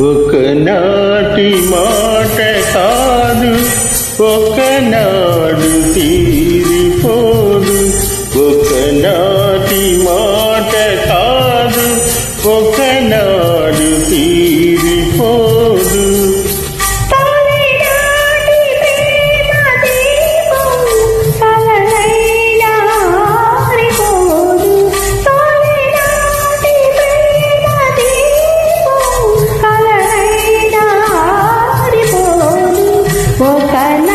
ఒకనాటి మాట కాదు ఒకనాడు తీరిపోదు. ఒకనాటి మాట కాదు ఒకనాడు తీరి ఒకనాటి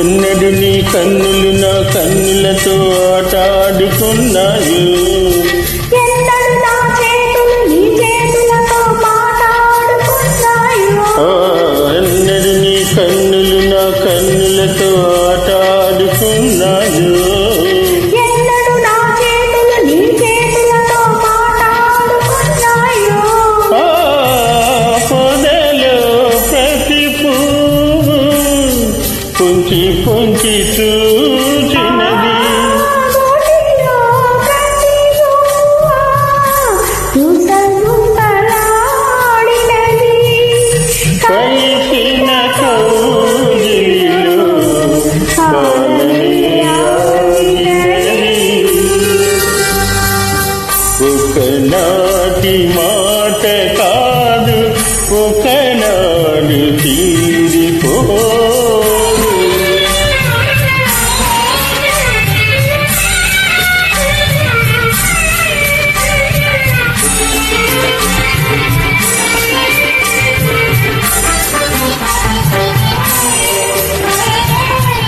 ఎన్నడు నీ కన్నులు నా కన్నులతో ఆటాడుకున్నాయో? పొంచి పొంచి చూచినది గోటిలో ప్రతి కలిసిన కౌగిలిలో ఒకనాటి మాట కాదు ఒకనాడు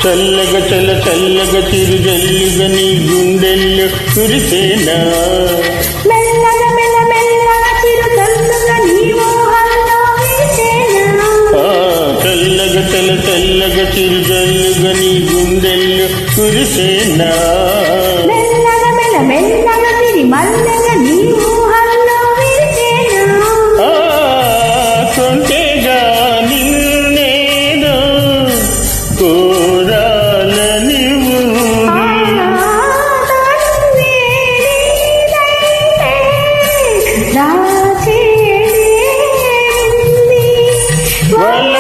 చల్లగ చల్ల చల్లగ చిరు జల్లుగా నీ గుండెల్లో కురిసేనా? మెల్ల చల్లగ చల్ల చల్లగ చిరు జల్లుగా నీ గుండెల్లో కురిసేనా? మెల్లగా మెల్ల మెల్లగా తిరి మల్లెగా Well